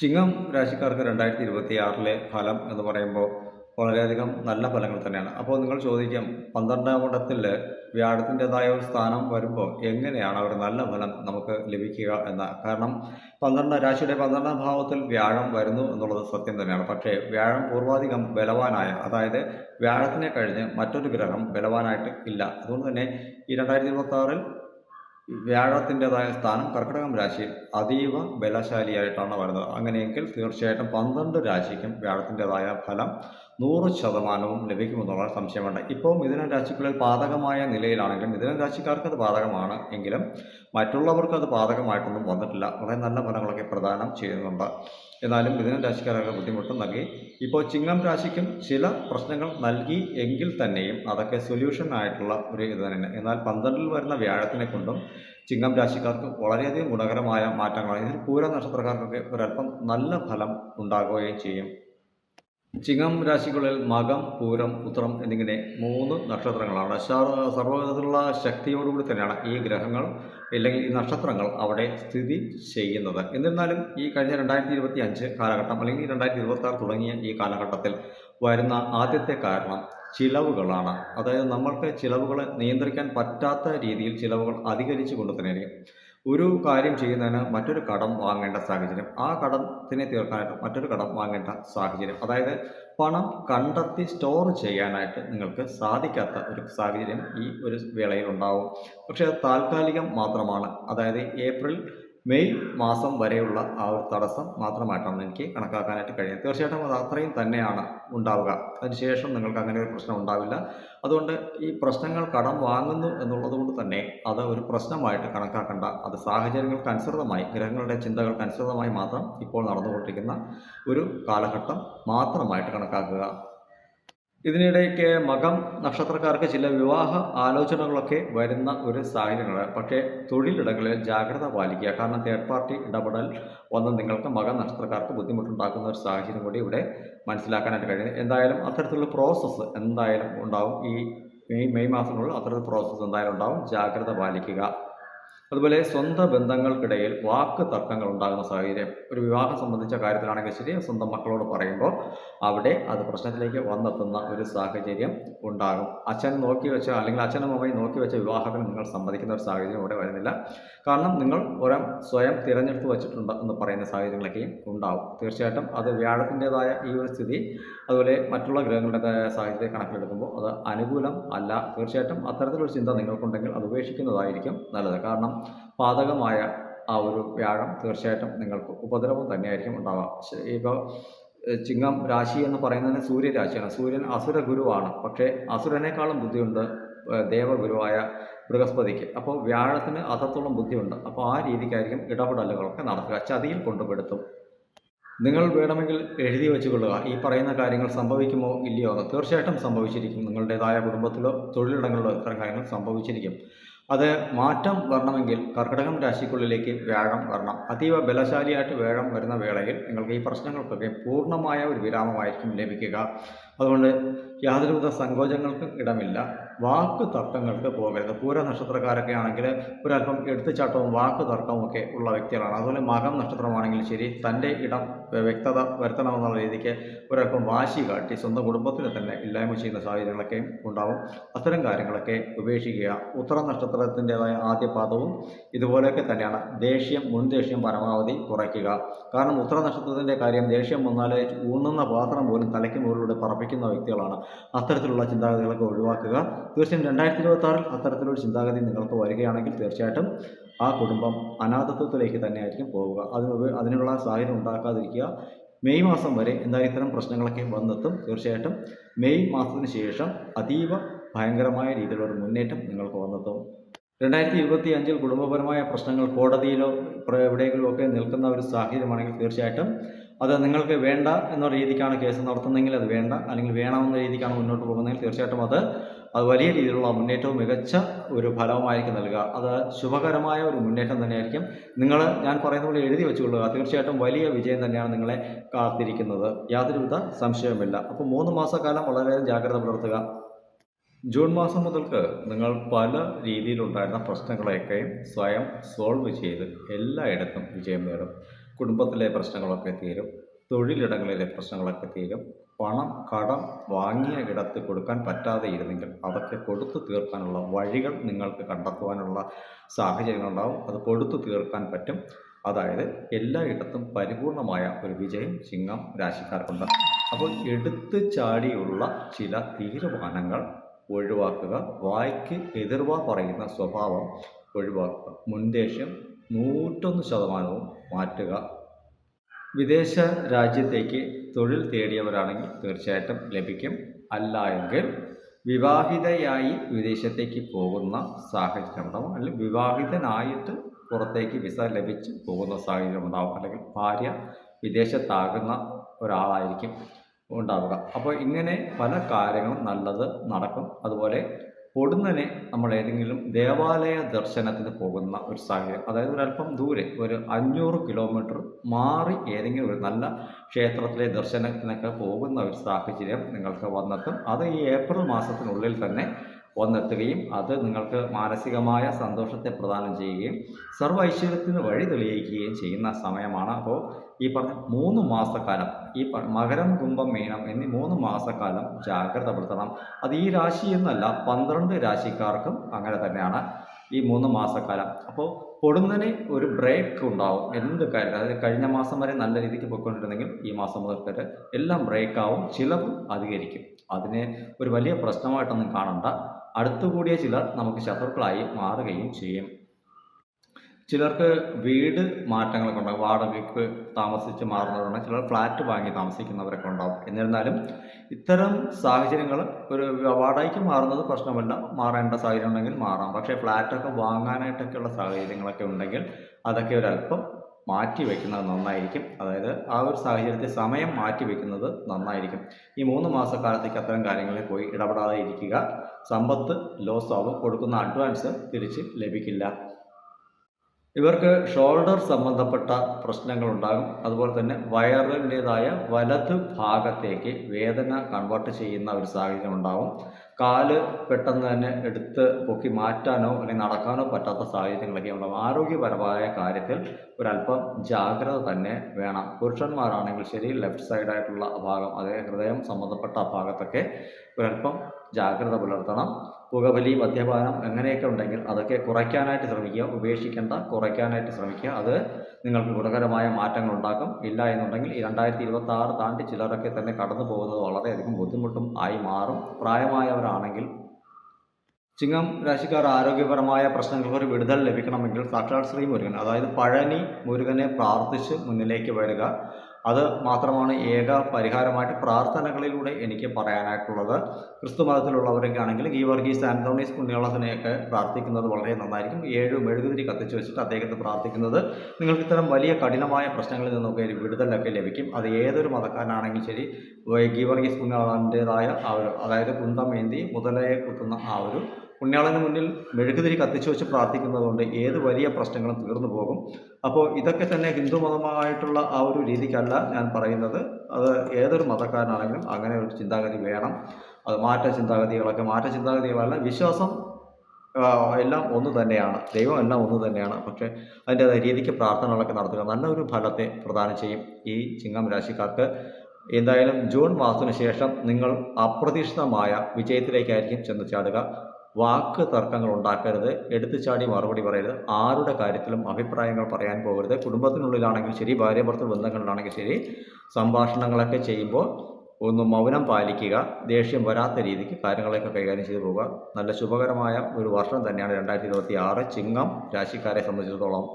ചിങ്ങം രാശിക്കാർക്ക് രണ്ടായിരത്തി ഇരുപത്തി ആറിലെ ഫലം എന്ന് പറയുമ്പോൾ വളരെയധികം നല്ല ഫലങ്ങൾ തന്നെയാണ്. അപ്പോൾ നിങ്ങൾ ചോദിക്കും പന്ത്രണ്ടാം കൂട്ടത്തിൽ വ്യാഴത്തിന്റെതായ ഒരു സ്ഥാനം വരുമ്പോൾ എങ്ങനെയാണ് ഒരു നല്ല ഫലം നമുക്ക് ലഭിക്കുക എന്ന? കാരണം പന്ത്രണ്ട് രാശിയുടെ പന്ത്രണ്ടാം ഭാവത്തിൽ വ്യാഴം വരുന്നു എന്നുള്ളത് സത്യം തന്നെയാണ്. പക്ഷേ വ്യാഴം പൂർവാധികം ബലവാനായ അതായത് വ്യാഴത്തിനെ കഴിഞ്ഞ് മറ്റൊരു ഗ്രഹം ബലവാനായിട്ട് ഇല്ല. അതുകൊണ്ട് തന്നെ ഈ രണ്ടായിരത്തി ഇരുപത്തി വ്യാഴത്തിന്റെതായ സ്ഥാനം കർക്കിടകം രാശിയിൽ അതീവ ബലശാലിയായിട്ടാണ് വരുന്നത്. അങ്ങനെയെങ്കിൽ തീർച്ചയായിട്ടും പന്ത്രണ്ട് രാശിക്കും വ്യാഴത്തിന്റെതായ ഫലം നൂറ് ശതമാനവും ലഭിക്കുമെന്നുള്ള സംശയമുണ്ട്. ഇപ്പോൾ മിഥുന രാശിക്കുള്ളിൽ പാതകമായ നിലയിലാണെങ്കിലും മിഥുന രാശിക്കാർക്ക് അത് ബാധകമാണ് എങ്കിലും മറ്റുള്ളവർക്ക് അത് ബാധകമായിട്ടൊന്നും വന്നിട്ടില്ല. വളരെ നല്ല ഫലങ്ങളൊക്കെ പ്രദാനം ചെയ്യുന്നുണ്ട്. എന്നാലും മിഥുന രാശിക്കാരൊക്കെ ബുദ്ധിമുട്ടും നൽകി. ഇപ്പോൾ ചിങ്ങം രാശിക്കും ചില പ്രശ്നങ്ങൾ നൽകി എങ്കിൽ തന്നെയും അതൊക്കെ സൊല്യൂഷൻ ആയിട്ടുള്ള ഒരു ഇത് തന്നെയാണ്. എന്നാൽ പന്ത്രണ്ടിൽ വരുന്ന വ്യാഴത്തിനെ കൊണ്ടും ചിങ്ങം രാശിക്കാർക്ക് വളരെയധികം ഗുണകരമായ മാറ്റങ്ങളാണ്. ഇതിൽ പൂര നക്ഷത്രക്കാർക്കൊക്കെ ഒരല്പം നല്ല ഫലം ഉണ്ടാകുകയും ചെയ്യും. ചിങ്ങം രാശികളിൽ മകം പൂരം ഉത്രം എന്നിങ്ങനെ മൂന്ന് നക്ഷത്രങ്ങളാണ്. സർവവിധത്തിലുള്ള ശക്തിയോടുകൂടി തന്നെയാണ് ഈ ഗ്രഹങ്ങൾ അല്ലെങ്കിൽ ഈ നക്ഷത്രങ്ങൾ അവിടെ സ്ഥിതി ചെയ്യുന്നത്. എന്നിരുന്നാലും ഈ കഴിഞ്ഞ രണ്ടായിരത്തി ഇരുപത്തി അഞ്ച് കാലഘട്ടം അല്ലെങ്കിൽ രണ്ടായിരത്തി ഇരുപത്തി ആറ് തുടങ്ങിയ ഈ കാലഘട്ടത്തിൽ വരുന്ന ആദ്യത്തെ കാരണം ചിലവുകളാണ്. അതായത് നമ്മൾക്ക് ചിലവുകളെ നിയന്ത്രിക്കാൻ പറ്റാത്ത രീതിയിൽ ചിലവുകൾ അധികരിച്ചു കൊണ്ട് തന്നെയായിരിക്കും. ഒരു കാര്യം ചെയ്യുന്നതിന് മറ്റൊരു കടം വാങ്ങേണ്ട സാഹചര്യം ആ കടത്തിനെ തീർക്കാനായിട്ട് മറ്റൊരു കടം വാങ്ങേണ്ട സാഹചര്യം. അതായത് പണം കണ്ടെത്തി സ്റ്റോർ ചെയ്യാനായിട്ട് നിങ്ങൾക്ക് സാധിക്കാത്ത ഒരു സാഹചര്യം ഈ ഒരു വേളയിൽ ഉണ്ടാവും. പക്ഷേ അത് താൽക്കാലികം മാത്രമാണ്. അതായത് ഏപ്രിൽ മെയ് മാസം വരെയുള്ള ആ ഒരു തടസ്സം മാത്രമായിട്ടാണ് എനിക്ക് കണക്കാക്കാനായിട്ട് കഴിയുന്നത്. തീർച്ചയായിട്ടും അത് അത്രയും തന്നെയാണ് ഉണ്ടാവുക. അതിനുശേഷം നിങ്ങൾക്ക് അങ്ങനെ ഒരു പ്രശ്നം ഉണ്ടാവില്ല. അതുകൊണ്ട് ഈ പ്രശ്നങ്ങൾ കടം വാങ്ങുന്നു എന്നുള്ളത് കൊണ്ട് തന്നെ അത് ഒരു പ്രശ്നമായിട്ട് കണക്കാക്കേണ്ട. അത് സാഹചര്യങ്ങൾക്ക് അനുസൃതമായി ഗ്രഹങ്ങളുടെ ചിന്തകൾക്ക് അനുസൃതമായി മാത്രം ഇപ്പോൾ നടന്നുകൊണ്ടിരിക്കുന്ന ഒരു കാലഘട്ടം മാത്രമായിട്ട് കണക്കാക്കുക. ഇതിനിടയ്ക്ക് മകം നക്ഷത്രക്കാർക്ക് ചില വിവാഹ ആലോചനകളൊക്കെ വരുന്ന ഒരു സാഹചര്യങ്ങളാണ്. പക്ഷേ തൊഴിലിടങ്ങളിൽ ജാഗ്രത പാലിക്കുക. കാരണം തേർഡ് പാർട്ടി ഇടപെടൽ വന്ന് നിങ്ങൾക്ക് മകം നക്ഷത്രക്കാർക്ക് ബുദ്ധിമുട്ടുണ്ടാക്കുന്ന ഒരു സാഹചര്യം കൂടി ഇവിടെ മനസ്സിലാക്കാനായിട്ട് കഴിയുന്നത്. എന്തായാലും അത്തരത്തിലുള്ള പ്രോസസ്സ് എന്തായാലും ഉണ്ടാവും. ഈ മെയ് മെയ് മാസങ്ങളിൽ അത്തരത്തിൽ പ്രോസസ്സ് എന്തായാലും ഉണ്ടാവും. ജാഗ്രത പാലിക്കുക. അതുപോലെ സ്വന്തം ബന്ധങ്ങൾക്കിടയിൽ വാക്ക് തർക്കങ്ങൾ ഉണ്ടാകുന്ന സാഹചര്യം. ഒരു വിവാഹം സംബന്ധിച്ച കാര്യത്തിലാണെങ്കിൽ ശരി സ്വന്തം മക്കളോട് പറയുമ്പോൾ അവിടെ അത് പ്രശ്നത്തിലേക്ക് വന്നെത്തുന്ന ഒരു സാഹചര്യം ഉണ്ടാകും. അച്ഛൻ നോക്കി വെച്ച അല്ലെങ്കിൽ അച്ഛനും അമ്മയും നോക്കി വെച്ച വിവാഹത്തിന് നിങ്ങൾ സമ്മതിക്കുന്ന ഒരു സാഹചര്യം ഇവിടെ വരുന്നില്ല. കാരണം നിങ്ങൾ ഒരം സ്വയം തിരഞ്ഞെടുത്ത് വെച്ചിട്ടുണ്ട് എന്ന് പറയുന്ന സാഹചര്യങ്ങളൊക്കെയും ഉണ്ടാവും. തീർച്ചയായിട്ടും അത് വ്യാഴത്തിന്റെതായ ഈ ഒരു സ്ഥിതി അതുപോലെ മറ്റുള്ള ഗ്രഹങ്ങളുടെ സാഹചര്യം കണക്കിലെടുക്കുമ്പോൾ അത് അനുകൂലം അല്ല. തീർച്ചയായിട്ടും അത്തരത്തിലൊരു ചിന്ത നിങ്ങൾക്കുണ്ടെങ്കിൽ അത് ഉപേക്ഷിക്കുന്നതായിരിക്കും നല്ലത്. കാരണം പാതകമായ ആ ഒരു വ്യാഴം തീർച്ചയായിട്ടും നിങ്ങൾക്ക് ഉപദ്രവം തന്നെയായിരിക്കും ഉണ്ടാവുക ഇപ്പോൾ ചിങ്ങം രാശി എന്ന് പറയുന്നത് സൂര്യരാശിയാണ് സൂര്യൻ അസുര ഗുരുവാണ്. പക്ഷേ അസുരനേക്കാളും ബുദ്ധിയുണ്ട് ദേവഗുരുവായ ബൃഹസ്പതിക്ക്. അപ്പോൾ വ്യാഴത്തിന് അതത്തോളം ബുദ്ധിയുണ്ട്. അപ്പോൾ ആ രീതിക്കായിരിക്കും ഇടപെടലുകളൊക്കെ നടത്തുക. ചതിയിൽ കൊണ്ടുപെടുത്തും. നിങ്ങൾ വേണമെങ്കിൽ എഴുതി വെച്ചുകൊള്ളുക. ഈ പറയുന്ന കാര്യങ്ങൾ സംഭവിക്കുമോ ഇല്ലയോ? തീർച്ചയായിട്ടും സംഭവിച്ചിരിക്കും. നിങ്ങളുടേതായ കുടുംബത്തിലോ തൊഴിലിടങ്ങളിലോ ഇത്തരം കാര്യങ്ങൾ സംഭവിച്ചിരിക്കും. അത് മാറ്റം വരണമെങ്കിൽ കർക്കിടകം രാശിക്കുള്ളിലേക്ക് വ്യാഴം വരണം. അതീവ ബലശാലിയായിട്ട് വ്യാഴം വരുന്ന വേളയിൽ നിങ്ങൾക്ക് ഈ പ്രശ്നങ്ങൾക്കൊക്കെ പൂർണമായ ഒരു വിരാമമായിരിക്കും ലഭിക്കുക. അതുകൊണ്ട് യാതൊരുവിധ സങ്കോചങ്ങൾക്കും ഇടമില്ല. വാക്ക് തർക്കങ്ങൾക്ക് പോകരുത്. പൂര നക്ഷത്രക്കാരൊക്കെ ആണെങ്കിൽ ഒരല്പം എടുത്തുചാട്ടവും വാക്ക് തർക്കവും ഒക്കെ ഉള്ള വ്യക്തികളാണ്. അതുപോലെ മകം നക്ഷത്രമാണെങ്കിൽ ശരി തന്റെ ഇടം വ്യക്തത വരുത്തണമെന്നുള്ള രീതിക്ക് ഒരല്പം വാശി കാട്ടി സ്വന്തം കുടുംബത്തിന് തന്നെ ഇല്ലായ്മ ചെയ്യുന്ന സാഹചര്യങ്ങളൊക്കെ ഉണ്ടാവും. അത്തരം കാര്യങ്ങളൊക്കെ ഉപേക്ഷിക്കുക. ഉത്തര നക്ഷത്രത്തിന്റെതായ ആദ്യ പാദവും ഇതുപോലെയൊക്കെ തന്നെയാണ്. ദേഷ്യം മുൻ ദേഷ്യം പരമാവധി കുറയ്ക്കുക. കാരണം ഉത്തര നക്ഷത്രത്തിന്റെ കാര്യം ദേഷ്യം വന്നാൽ ഊന്നുന്ന പാത്രം പോലും തലയ്ക്ക് മുകളിലൂടെ പറപ്പിക്കുന്ന വ്യക്തികളാണ്. അത്തരത്തിലുള്ള ചിന്താഗതികളൊക്കെ ഒഴിവാക്കുക. തീർച്ചയായും രണ്ടായിരത്തി ഇരുപത്തി ആറിൽ അത്തരത്തിലൊരു ചിന്താഗതി നിങ്ങൾക്ക് വരികയാണെങ്കിൽ തീർച്ചയായിട്ടും ആ കുടുംബം അനാഥത്വത്തിലേക്ക് തന്നെയായിരിക്കും പോവുക. അതിന് അതിനുള്ള സാഹചര്യം ഉണ്ടാക്കാതിരിക്കുക. മെയ് മാസം വരെ എന്തായാലും ഇത്തരം പ്രശ്നങ്ങളൊക്കെ വന്നെത്തും. തീർച്ചയായിട്ടും മെയ് മാസത്തിന് ശേഷം അതീവ ഭയങ്കരമായ രീതിയിലുള്ള മുന്നേറ്റം നിങ്ങൾക്ക് വന്നെത്തും. രണ്ടായിരത്തി ഇരുപത്തി അഞ്ചിൽ കുടുംബപരമായ പ്രശ്നങ്ങൾ കോടതിയിലോ എവിടെയെങ്കിലുമൊക്കെ നിൽക്കുന്ന ഒരു സാഹചര്യമാണെങ്കിൽ തീർച്ചയായിട്ടും അത് നിങ്ങൾക്ക് വേണ്ട എന്ന രീതിക്കാണ് കേസ് നടത്തുന്നതെങ്കിൽ അത് വേണ്ട. അല്ലെങ്കിൽ വേണമെന്ന രീതിക്കാണ് മുന്നോട്ട് പോകുന്നതെങ്കിൽ തീർച്ചയായിട്ടും അത് അത് വലിയ രീതിയിലുള്ള മുന്നേറ്റവും മികച്ച ഒരു ഫലവുമായിരിക്കും നൽകുക. അത് ശുഭകരമായ ഒരു മുന്നേറ്റം തന്നെയായിരിക്കും. നിങ്ങൾ ഞാൻ പറയുന്ന പോലെ എഴുതി വെച്ചുകൊള്ളുക. തീർച്ചയായിട്ടും വലിയ വിജയം തന്നെയാണ് നിങ്ങളെ കാത്തിരിക്കുന്നത്. യാതൊരുവിധ സംശയവുമില്ല. അപ്പോൾ മൂന്ന് മാസക്കാലം വളരെ ജാഗ്രത പുലർത്തുക. ജൂൺ മാസം മുതൽക്ക് നിങ്ങൾ പല രീതിയിലുണ്ടായിരുന്ന പ്രശ്നങ്ങളെയൊക്കെയും സ്വയം സോൾവ് ചെയ്ത് എല്ലായിടത്തും വിജയം നേടും. കുടുംബത്തിലെ പ്രശ്നങ്ങളൊക്കെ തീരും തൊഴിലിടങ്ങളിലെ പ്രശ്നങ്ങളൊക്കെ തീരും. പണം കടം വാങ്ങിയ ഇടത്ത് കൊടുക്കാൻ പറ്റാതെ ഇരുന്നെങ്കിൽ അതൊക്കെ കൊടുത്തു തീർക്കാനുള്ള വഴികൾ നിങ്ങൾക്ക് കണ്ടെത്തുവാനുള്ള സാഹചര്യങ്ങളുണ്ടാവും. അത് കൊടുത്തു തീർക്കാൻ പറ്റും. അതായത് എല്ലായിടത്തും പരിപൂർണമായ ഒരു വിജയം ചിങ്ങം രാശിക്കാർക്കുണ്ട്. അപ്പോൾ എടുത്തു ചാടിയുള്ള ചില തീരുമാനങ്ങൾ ഒഴിവാക്കുക. വായ്ക്ക് എതിർവ പറയുന്ന സ്വഭാവം ഒഴിവാക്കുക. മുൻദേഷ്യം നൂറ്റൊന്ന് ശതമാനവും മാറ്റുക. വിദേശ രാജ്യത്തേക്ക് തൊഴിൽ തേടിയവരാണെങ്കിൽ തീർച്ചയായിട്ടും ലഭിക്കും. അല്ല എങ്കിൽ വിവാഹിതയായി വിദേശത്തേക്ക് പോകുന്ന സാഹചര്യം ഉണ്ടാവും അല്ലെങ്കിൽ വിവാഹിതനായിട്ട് പുറത്തേക്ക് വിസ ലഭിച്ച് പോകുന്ന സാഹചര്യം ഉണ്ടാവും അല്ലെങ്കിൽ ഭാര്യ വിദേശത്താകുന്ന ഒരാളായിരിക്കും ഉണ്ടാവുക. അപ്പോൾ ഇങ്ങനെ പല കാര്യങ്ങളും നല്ലത് നടക്കും. അതുപോലെ പൊടുന്നനെ നമ്മൾ ഏതെങ്കിലും ദേവാലയ ദർശനത്തിന് പോകുന്ന ഒരു സാഹചര്യം അതായത് ഒരല്പം ദൂരെ ഒരു അഞ്ഞൂറ് കിലോമീറ്റർ മാറി ഏതെങ്കിലും ഒരു നല്ല ക്ഷേത്രത്തിലെ ദർശനത്തിനൊക്കെ പോകുന്ന ഒരു സാഹചര്യം നിങ്ങൾക്ക് വന്നെത്തും. അത് ഈ ഏപ്രിൽ മാസത്തിനുള്ളിൽ തന്നെ വന്നെത്തുകയും അത് നിങ്ങൾക്ക് മാനസികമായ സന്തോഷത്തെ പ്രദാനം ചെയ്യുകയും സർവ ഐശ്വര്യത്തിന് വഴി തെളിയിക്കുകയും ചെയ്യുന്ന സമയമാണ്. അപ്പോൾ ഈ പറഞ്ഞ മൂന്ന് മാസക്കാലം ഈ മകരം കുംഭം മീനം എന്നീ മൂന്ന് മാസക്കാലം ജാഗ്രത പുലർത്തണം. അത് ഈ രാശി എന്നല്ല പന്ത്രണ്ട് രാശിക്കാർക്കും അങ്ങനെ തന്നെയാണ് ഈ മൂന്ന് മാസക്കാലം. അപ്പോൾ പൊടുന്നനെ ഒരു ബ്രേക്ക് ഉണ്ടാവും. എന്ത് കാര്യം? അതായത് കഴിഞ്ഞ മാസം വരെ നല്ല രീതിക്ക് പോയിക്കൊണ്ടിരുന്നെങ്കിൽ ഈ മാസം മുതൽ എല്ലാം ബ്രേക്ക് ആവും ചിലവ് അധികരിക്കും. അതിനെ ഒരു വലിയ പ്രശ്നമായിട്ടൊന്നും കാണണ്ട. അടുത്തുകൂടിയ ചിലർ നമുക്ക് ശത്രുക്കളായി മാറുകയും ചെയ്യും. ചിലർക്ക് വീട് മാറ്റങ്ങളൊക്കെ ഉണ്ടാകും. വാടകയ്ക്ക് താമസിച്ച് മാറുന്നവരുണ്ട് ചിലർ ഫ്ലാറ്റ് വാങ്ങി താമസിക്കുന്നവരൊക്കെ ഉണ്ടാകും എന്നിരുന്നാലും ഇത്തരം സാഹചര്യങ്ങൾ ഒരു വാടകയ്ക്ക് മാറുന്നത് പ്രശ്നമല്ല. മാറേണ്ട സാഹചര്യം ഉണ്ടെങ്കിൽ മാറാം. പക്ഷേ ഫ്ലാറ്റൊക്കെ വാങ്ങാനായിട്ടൊക്കെയുള്ള സാഹചര്യങ്ങളൊക്കെ ഉണ്ടെങ്കിൽ അതൊക്കെ ഒരല്പം മാറ്റി വയ്ക്കുന്നത് നന്നായിരിക്കും. അതായത് ആ ഒരു സാഹചര്യത്തിൽ സമയം മാറ്റി വയ്ക്കുന്നത് നന്നായിരിക്കും. ഈ മൂന്ന് മാസക്കാലത്തേക്ക് അത്തരം കാര്യങ്ങളിൽ പോയി ഇടപെടാതെ ഇരിക്കുക. സമ്പത്ത് ലോസ് ആവും. കൊടുക്കുന്ന അഡ്വാൻസ് തിരിച്ച് ലഭിക്കില്ല. ഇവർക്ക് ഷോൾഡർ സംബന്ധപ്പെട്ട പ്രശ്നങ്ങൾ ഉണ്ടാകും അതുപോലെ തന്നെ വയറിന്റെതായ വലത് ഭാഗത്തേക്ക് വേദന കൺവേർട്ട് ചെയ്യുന്ന ഒരു സാഹചര്യം ഉണ്ടാകും കാൽ പെട്ടെന്ന് തന്നെ എടുത്ത് പൊക്കി മാറ്റാനോ അല്ലെങ്കിൽ നടക്കാനോ പറ്റാത്ത സാഹചര്യങ്ങളൊക്കെ ഉണ്ടാകും ആരോഗ്യപരമായ കാര്യത്തിൽ ഒരല്പം ജാഗ്രത തന്നെ വേണം. പുരുഷന്മാരാണെങ്കിൽ ശരി ലെഫ്റ്റ് സൈഡായിട്ടുള്ള ഭാഗം അതായത് ഹൃദയം സംബന്ധപ്പെട്ട ഭാഗത്തൊക്കെ ഒരല്പം ജാഗ്രത പുലർത്തണം. പുകവലി മദ്യപാനം എങ്ങനെയൊക്കെ ഉണ്ടെങ്കിൽ അതൊക്കെ കുറയ്ക്കാനായിട്ട് ശ്രമിക്കുക. ഉപേക്ഷിക്കേണ്ട കുറയ്ക്കാനായിട്ട് ശ്രമിക്കുക. അത് നിങ്ങൾക്ക് ഗുണകരമായ മാറ്റങ്ങൾ ഉണ്ടാക്കും. ഇല്ല എന്നുണ്ടെങ്കിൽ ഈ രണ്ടായിരത്തി ഇരുപത്തി ആറ് താണ്ടി ചിലരൊക്കെ തന്നെ കടന്നു പോകുന്നത് വളരെയധികം ബുദ്ധിമുട്ടും ആയി മാറും. പ്രായമായവരാണെങ്കിൽ ചിങ്ങം രാശിക്കാർ ആരോഗ്യപരമായ പ്രശ്നങ്ങൾക്ക് ഒരു വിടുതൽ ലഭിക്കണമെങ്കിൽ സാക്ഷാത് ശ്രീ മുരുകൻ അതായത് പഴനി മുരുകനെ പ്രാർത്ഥിച്ച് മുന്നിലേക്ക് വരിക. അത് മാത്രമാണ് ഏക പരിഹാരമായിട്ട് പ്രാർത്ഥനകളിലൂടെ എനിക്ക് പറയാനായിട്ടുള്ളത്. ക്രിസ്തു മതത്തിലുള്ളവരൊക്കെ ആണെങ്കിൽ ഈ വർഗീസ് ആന്റോണീസ് പുണ്യോളത്തിനെയൊക്കെ പ്രാർത്ഥിക്കുന്നത് വളരെ നന്നായിരിക്കും. ഏഴ് മെഴുകുതിരി കത്തിച്ച് വെച്ചിട്ട് അദ്ദേഹത്തെ പ്രാർത്ഥിക്കുന്നത് നിങ്ങൾക്ക് ഇത്തരം വലിയ കഠിനമായ പ്രശ്നങ്ങളിൽ നിന്നൊക്കെ വിടുതലൊക്കെ ലഭിക്കും. അത് ഏതൊരു മതക്കാരനാണെങ്കിൽ ശരി ഗീവർഗീസ് പുണ്യാളന്റെതായ ആ ഒരു അതായത് കുന്തമേന്തി മുതലയെ കുത്തുന്ന ആ ഒരു പുണ്യാളന് മുന്നിൽ മെഴുകുതിരി കത്തിച്ചു വെച്ച് പ്രാർത്ഥിക്കുന്നത് കൊണ്ട് ഏത് വലിയ പ്രശ്നങ്ങളും തീർന്നു പോകും. അപ്പോൾ ഇതൊക്കെ തന്നെ ഹിന്ദു മതമായിട്ടുള്ള ആ ഒരു രീതിക്കല്ല ഞാൻ പറയുന്നത്. അത് ഏതൊരു മതക്കാരനാണെങ്കിലും അങ്ങനെ ഒരു ചിന്താഗതി വേണം. അത് മാറ്റ ചിന്താഗതികളൊക്കെ മാറ്റ ചിന്താഗതികളല്ല വിശ്വാസം എല്ലാം ഒന്ന് തന്നെയാണ്. ദൈവം എല്ലാം ഒന്ന് തന്നെയാണ്. പക്ഷേ അതിന്റെതായ രീതിക്ക് പ്രാർത്ഥനകളൊക്കെ നടത്തുക നല്ലൊരു ഫലത്തെ പ്രദാനം ചെയ്യും ഈ ചിങ്ങം രാശിക്കാർക്ക്. എന്തായാലും ജൂൺ മാസത്തിന് ശേഷം നിങ്ങൾ അപ്രതീക്ഷിതമായ വിജയത്തിലേക്കായിരിക്കും ചെന്ന് ചാടുക. വാക്ക് തർക്കങ്ങൾ ഉണ്ടാക്കരുത് എടുത്തു ചാടി മറുപടി പറയരുത് ആരുടെ കാര്യത്തിലും അഭിപ്രായങ്ങൾ പറയാൻ പോകരുത് കുടുംബത്തിനുള്ളിലാണെങ്കിൽ ശരി ഭാര്യ ഭർത്തൃ ബന്ധങ്ങളിലാണെങ്കിൽ ശരി സംഭാഷണങ്ങളൊക്കെ ചെയ്യുമ്പോൾ ഒന്ന് മൗനം പാലിക്കുക ദേഷ്യം വരാത്ത രീതിക്ക് കാര്യങ്ങളൊക്കെ കൈകാര്യം ചെയ്തു പോവുക. നല്ല ശുഭകരമായ ഒരു വർഷം തന്നെയാണ് രണ്ടായിരത്തി ഇരുപത്തി ആറ് ചിങ്ങം രാശിക്കാരെ സംബന്ധിച്ചിടത്തോളം.